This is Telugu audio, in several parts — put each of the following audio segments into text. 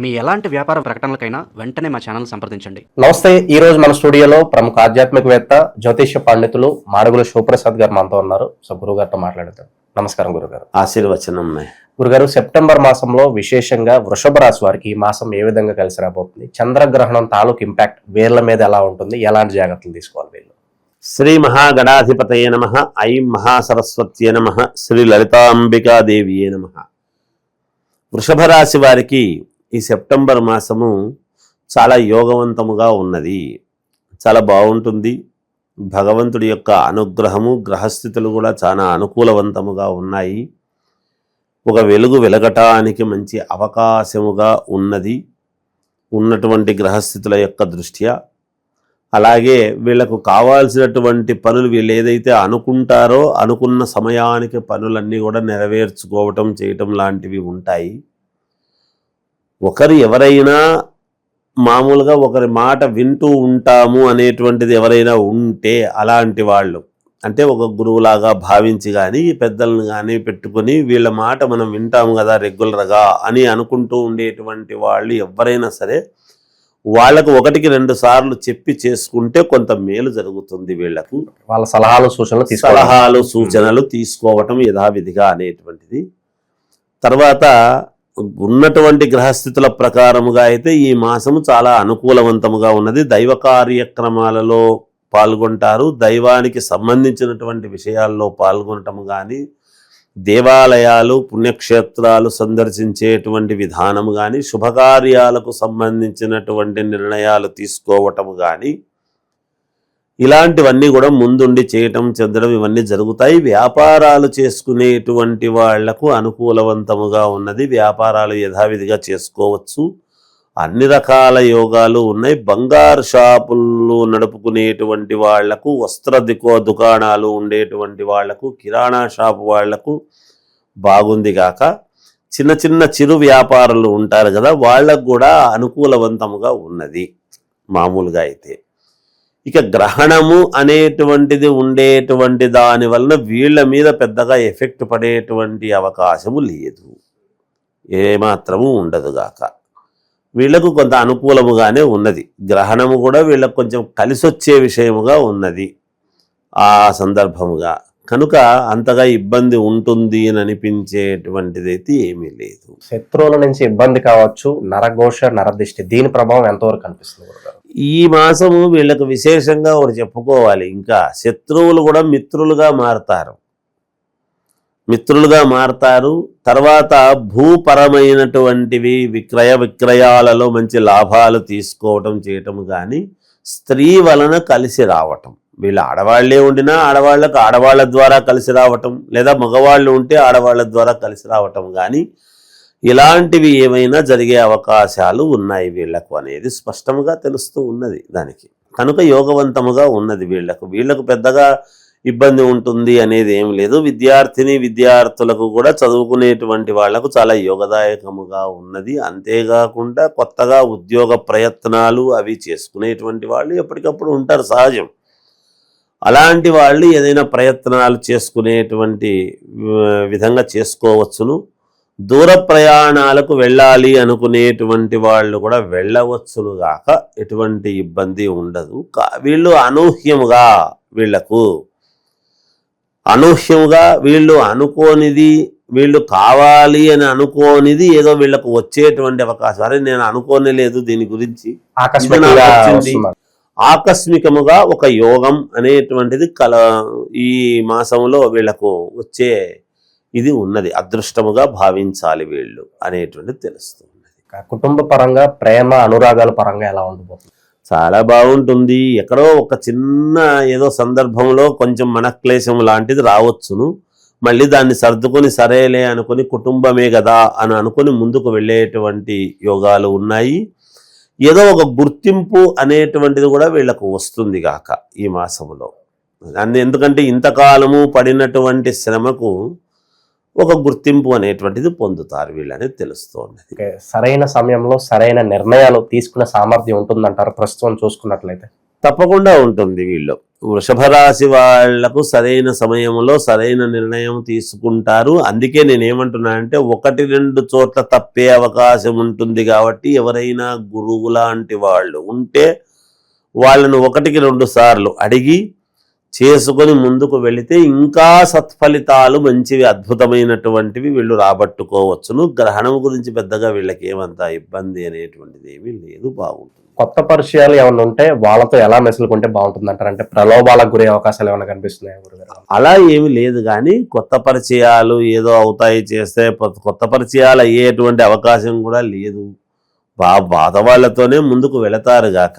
మీ ఎలాంటి వ్యాపార ప్రకటనలకైనా వెంటనే మా ఛానల్ సంప్రదించండి. నమస్తే ఈ రోజు మన స్టూడియోలో ప్రముఖ ఆధ్యాత్మికవేత్త జ్యోతిష్య పండితులు మాడుగుల శివప్రసాద్ గారు మనతో ఉన్నారు. సో గురువు గారితో మాట్లాడతాం నమస్కారం గురుగారు ఆశీర్వచనం గురుగారు సెప్టెంబర్ మాసంలో విశేషంగా వృషభ రాశి వారికి ఈ మాసం ఏ విధంగా కలిసి రాబోతుంది? చంద్రగ్రహణం తాలూకు ఇంపాక్ట్ వేర్ల మీద ఎలా ఉంటుంది? ఎలాంటి జాగ్రత్తలు తీసుకోవాలి వీళ్ళు? శ్రీ మహాగణాధిపతయ నమ ఐం మహాసరస్వత్యే నమ శ్రీ లలితాంబికాదేవియే నమ. వృషభ రాశి వారికి ఈ సెప్టెంబర్ మాసము చాలా యోగవంతముగా ఉన్నది. చాలా బాగుంటుంది. భగవంతుడి యొక్క అనుగ్రహము గ్రహస్థితులు కూడా చాలా అనుకూలవంతముగా ఉన్నాయి. ఒక వెలుగు వెలగటానికి మంచి అవకాశముగా ఉన్నది. ఉన్నటువంటి గ్రహస్థితుల యొక్క దృష్ట్యా. అలాగే వీళ్ళకు కావాల్సినటువంటి పనులు వీళ్ళు ఏదైతే అనుకుంటారో అనుకున్న సమయానికి పనులన్నీ కూడా నెరవేర్చుకోవటం చేయటం లాంటివి ఉంటాయి. ఒకరు ఎవరైనా మామూలుగా ఒకరి మాట వింటూ ఉంటాము అనేటువంటిది ఎవరైనా ఉంటే అలాంటి వాళ్ళు. అంటే ఒక గురువులాగా భావించి కానీ పెద్దలను కానీ పెట్టుకొని వీళ్ళ మాట మనం వింటాము కదా రెగ్యులర్గా అని అనుకుంటూ ఉండేటువంటి వాళ్ళు ఎవరైనా సరే వాళ్ళకు ఒకటికి రెండు సార్లు చెప్పి చేసుకుంటే కొంత మేలు జరుగుతుంది వీళ్ళకు వాళ్ళ సలహాలు సూచనలు సలహాలు సూచనలు తీసుకోవటం యథావిధిగా అనేటువంటిది. తర్వాత ఉన్నటువంటి గ్రహస్థితుల ప్రకారముగా అయితే ఈ మాసము చాలా అనుకూలవంతముగా ఉన్నది. దైవ కార్యక్రమాలలో పాల్గొంటారు. దైవానికి సంబంధించినటువంటి విషయాల్లో పాల్గొనటము కానీ దేవాలయాలు పుణ్యక్షేత్రాలు సందర్శించేటువంటి విధానము కానీ శుభకార్యాలకు సంబంధించినటువంటి నిర్ణయాలు తీసుకోవటము కానీ ఇలాంటివన్నీ కూడా ముందుండి చేయటం చెందడం ఇవన్నీ జరుగుతాయి. వ్యాపారాలు చేసుకునేటువంటి వాళ్ళకు అనుకూలవంతముగా ఉన్నది. వ్యాపారాలు యథావిధిగా చేసుకోవచ్చు. అన్ని రకాల యోగాలు ఉన్నాయి. బంగారు షాపులు నడుపుకునేటువంటి వాళ్ళకు వస్త్ర దికో దుకాణాలు ఉండేటువంటి వాళ్ళకు కిరాణా షాపు వాళ్ళకు బాగుంది గాక. చిన్న చిన్న చిరు వ్యాపారులు ఉంటారు కదా వాళ్ళకు కూడా అనుకూలవంతముగా ఉన్నది. మామూలుగా అయితే. ఇక గ్రహణము అనేటువంటిది ఉండేటువంటి దాని వలన వీళ్ళ మీద పెద్దగా ఎఫెక్ట్ పడేటువంటి అవకాశము లేదు. ఏమాత్రము ఉండదుగాక వీళ్ళకు కొంత అనుకూలముగానే ఉన్నది. గ్రహణము కూడా వీళ్ళకు కొంచెం కలిసొచ్చే విషయముగా ఉన్నది ఆ సందర్భముగా. కనుక అంతగా ఇబ్బంది ఉంటుంది అని అనిపించేటువంటిది అయితే ఏమీ లేదు. శత్రువుల నుంచి ఇబ్బంది కావచ్చు నరఘోష నరదిష్టి దీని ప్రభావం ఎంతవరకు కనిపిస్తుంది ఈ మాసము వీళ్ళకు విశేషంగా ఒకటి చెప్పుకోవాలి. ఇంకా శత్రువులు కూడా మిత్రులుగా మారతారు. మిత్రులుగా మారతారు. తర్వాత భూపరమైనటువంటివి విక్రయ విక్రయాలలో మంచి లాభాలు తీసుకోవటం చేయటం కానీ స్త్రీ వలన కలిసి రావటం. వీళ్ళు ఆడవాళ్ళే ఉండినా ఆడవాళ్ళకు ఆడవాళ్ళ ద్వారా కలిసి రావటం లేదా మగవాళ్ళు ఉంటే ఆడవాళ్ళ ద్వారా కలిసి రావటం కానీ ఇలాంటివి ఏమైనా జరిగే అవకాశాలు ఉన్నాయి వీళ్ళకు అనేది స్పష్టంగా తెలుస్తూ ఉన్నది దానికి. కనుక యోగవంతముగా ఉన్నది వీళ్ళకు వీళ్ళకు పెద్దగా ఇబ్బంది ఉంటుంది అనేది ఏం లేదు. విద్యార్థిని విద్యార్థులకు కూడా చదువుకునేటువంటి వాళ్ళకు చాలా యోగదాయకముగా ఉన్నది. అంతేకాకుండా కొత్తగా ఉద్యోగ ప్రయత్నాలు అవి చేసుకునేటువంటి వాళ్ళు ఎప్పటికప్పుడు ఉంటారు సహజం. అలాంటి వాళ్ళు ఏదైనా ప్రయత్నాలు చేసుకునేటువంటి విధంగా చేసుకోవచ్చును. దూర ప్రయాణాలకు వెళ్ళాలి అనుకునేటువంటి వాళ్ళు కూడా వెళ్ళవచ్చును గాక. ఎటువంటి ఇబ్బంది ఉండదు. వీళ్ళు అనూహ్యముగా వీళ్ళకు అనూహ్యముగా వీళ్ళు అనుకోనిది వీళ్ళు కావాలి అని అనుకోనిది ఏదో వీళ్ళకు వచ్చేటువంటి అవకాశం. అరే నేను అనుకోనే లేదు దీని గురించి. ఆకస్మికముగా ఒక యోగం అనేటువంటిది కల ఈ మాసంలో వీళ్ళకు వచ్చే ఇది ఉన్నది అదృష్టముగా భావించాలి వీళ్ళు అనేటువంటిది తెలుస్తుంది కుటుంబ పరంగా ప్రేమ అనురాగాల పరంగా ఎలా ఉండబోతుంది చాలా బాగుంటుంది. ఎక్కడో ఒక చిన్న ఏదో సందర్భంలో కొంచెం మనక్లేశం లాంటిది రావచ్చును. మళ్ళీ దాన్ని సర్దుకొని సరేలే అనుకుని కుటుంబమే కదా అని అనుకుని ముందుకు వెళ్ళేటువంటి యోగాలు ఉన్నాయి. ఏదో ఒక గుర్తింపు అనేటువంటిది కూడా వీళ్ళకు వస్తుంది గాక ఈ మాసంలో. అన్ని ఎందుకంటే ఇంతకాలము పడినటువంటి శ్రమకు ఒక గుర్తింపు అనేటువంటిది పొందుతారు వీళ్ళనేది తెలుస్తోంది. సరైన సమయంలో సరైన నిర్ణయాలు తీసుకునే సామర్థ్యం ఉంటుందంటారు ప్రస్తుతం చూసుకున్నట్లయితే? తప్పకుండా ఉంటుంది వీళ్ళు. వృషభ రాశి వాళ్ళకు సరైన సమయంలో సరైన నిర్ణయం తీసుకుంటారు. అందుకే నేనేమంటున్నానంటే ఒకటి రెండు చోట్ల తప్పే అవకాశం ఉంటుంది కాబట్టి ఎవరైనా గురువు లాంటి వాళ్ళు ఉంటే వాళ్ళను ఒకటికి రెండు సార్లు అడిగి చేసుకొని ముందుకు వెళితే ఇంకా సత్ఫలితాలు మంచివి అద్భుతమైనటువంటివి వీళ్ళు రాబట్టుకోవచ్చును. గ్రహణం గురించి పెద్దగా వీళ్ళకి ఏమంతా ఇబ్బంది అనేటువంటిది ఏమీ లేదు బాగుంటుంది. కొత్త పరిచయాలు ఏమైనా ఉంటే వాళ్ళతో ఎలా మెసులుకుంటే బాగుంటుంది అంటారు అంటే ప్రలోభాలకు గురే అవకాశాలు ఏమైనా కనిపిస్తున్నాయి అలా ఏమి లేదు కానీ కొత్త పరిచయాలు ఏదో అవుతాయి చేస్తే కొత్త- కొత్త పరిచయాలు అయ్యేటువంటి అవకాశం కూడా లేదు. బా బాధ వాళ్ళతోనే ముందుకు వెళతారు గాక.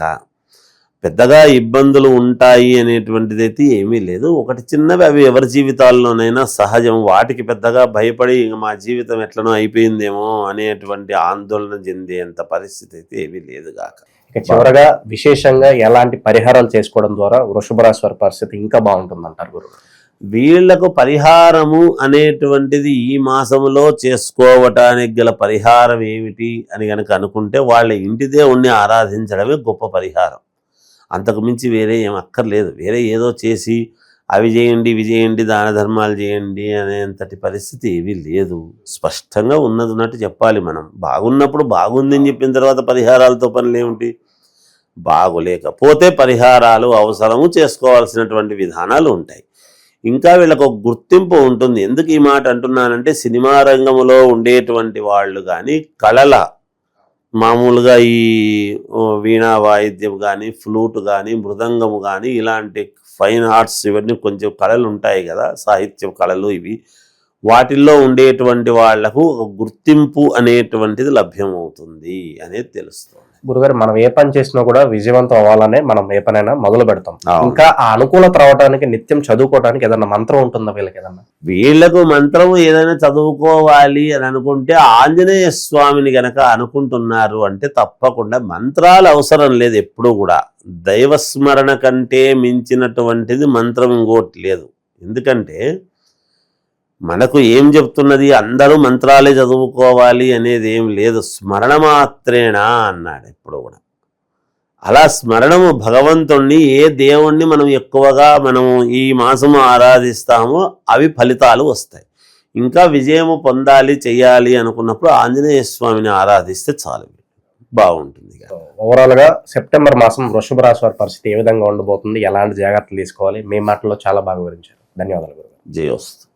పెద్దగా ఇబ్బందులు ఉంటాయి అనేటువంటిది అయితే ఏమీ లేదు. ఒకటి చిన్నవి అవి ఎవరి జీవితాల్లోనైనా సహజం. వాటికి పెద్దగా భయపడి ఇంక మా జీవితం ఎట్లనో అయిపోయిందేమో అనేటువంటి ఆందోళన చెందేంత పరిస్థితి అయితే ఏమీ లేదు గాక. ఇక చివరగా విశేషంగా ఎలాంటి పరిహారాలు చేసుకోవడం ద్వారా వృషభ రాశి వారి పరిస్థితి ఇంకా బాగుంటుంది అంటారు గురుగారు వీళ్ళకు పరిహారము అనేటువంటిది ఈ మాసములో చేసుకోవటానికి గల పరిహారం ఏమిటి అని కనుక అనుకుంటే వాళ్ళ ఇంటి దేవుణ్ణి ఆరాధించడమే గొప్ప పరిహారం. అంతకు మించి వేరే ఏం అక్కర్లేదు. వేరే ఏదో చేసి అవి చేయండి ఇవి చేయండి దాన ధర్మాలు చేయండి అనేంతటి పరిస్థితి ఏమీ లేదు. స్పష్టంగా ఉన్నది ఉన్నట్టు చెప్పాలి మనం. బాగున్నప్పుడు బాగుంది అని చెప్పిన తర్వాత పరిహారాలతో పనులేమిటి బాగులేకపోతే పరిహారాలు అవసరము చేసుకోవాల్సినటువంటి విధానాలు ఉంటాయి. ఇంకా వీళ్ళకు ఒక గుర్తింపు ఉంటుంది. ఎందుకు ఈ మాట అంటున్నానంటే సినిమా రంగంలో ఉండేటువంటి వాళ్ళు కానీ కళల మామూలుగా ఈ వీణా వాయిద్యం కానీ ఫ్లూట్ కానీ మృదంగము కానీ ఇలాంటి ఫైన్ ఆర్ట్స్ ఇవన్నీ కొంచెం కళలు ఉంటాయి కదా సాహిత్య కళలు ఇవి. వాటిల్లో ఉండేటువంటి వాళ్ళకు గుర్తింపు అనేటువంటిది లభ్యమవుతుంది అనేది తెలుస్తుంది. గురుగారు మనం ఏ పని చేసినా కూడా విజయవంతం అవ్వాలనే మనం ఏ పనైనా మొదలు పెడతాం. ఇంకా ఆ అనుకూలత రావడానికి నిత్యం చదువుకోవడానికి ఏదన్నా మంత్రం ఉంటుందా వీళ్ళకి ఏదన్నా వీళ్ళకు మంత్రం ఏదైనా చదువుకోవాలి అని అనుకుంటే ఆంజనేయ స్వామిని గనక అనుకుంటున్నారు అంటే తప్పకుండా మంత్రాలు అవసరం లేదు ఎప్పుడూ కూడా. దైవస్మరణ కంటే మించినటువంటిది మంత్రం ఇంకోటి లేదు. ఎందుకంటే మనకు ఏం చెప్తున్నది? అందరూ మంత్రాలే చదువుకోవాలి అనేది ఏం లేదు. స్మరణ మాత్రేనా అన్నాడు ఎప్పుడు కూడా. అలా స్మరణము భగవంతుణ్ణి ఏ దేవుణ్ణి మనం ఎక్కువగా మనము ఈ మాసము ఆరాధిస్తామో అవి ఫలితాలు వస్తాయి. ఇంకా విజయము పొందాలి చెయ్యాలి అనుకున్నప్పుడు ఆంజనేయ స్వామిని ఆరాధిస్తే చాలు. బాగుంటుంది ఇక. ఓవరాల్గా సెప్టెంబర్ మాసం వృషభ రాశి వారి పరిస్థితి ఏ విధంగా ఉండబోతుంది? ఎలాంటి జాగ్రత్తలు తీసుకోవాలి? మీ మాటల్లో చాలా బాగా వివరించారు. ధన్యవాదాలు జయోస్తు.